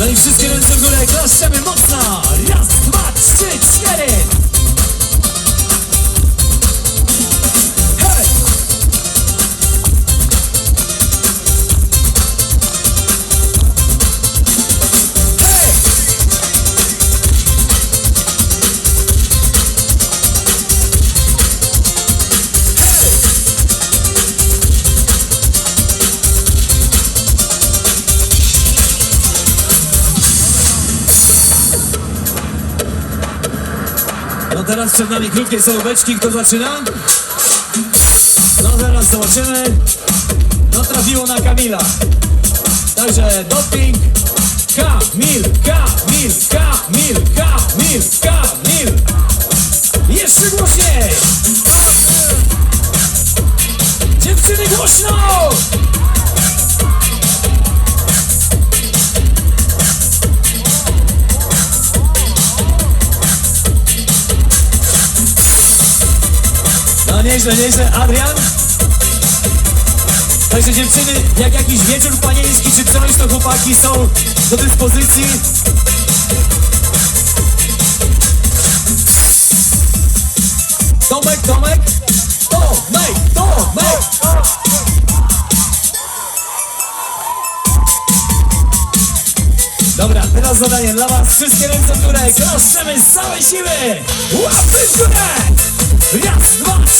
No i wszystkie ręce w górę, klaszczemy mocno! No teraz przed nami krótkie sołóweczki, kto zaczyna? No zaraz zobaczymy. No trafiło na Kamila. Także doping. Kamil, Kamil, Kamil, Kamil, Kamil. Jeszcze głośniej. Dziewczyny głośno! Nieźle, nieźle. Adrian? Także dziewczyny, jak jakiś wieczór panieński czy coś, to chłopaki są do dyspozycji. Tomek, Tomek? Tomek, Tomek! Dobra, teraz zadanie dla was. Wszystkie ręce w górę. Klaszczemy z całej siły. Łapy w górę!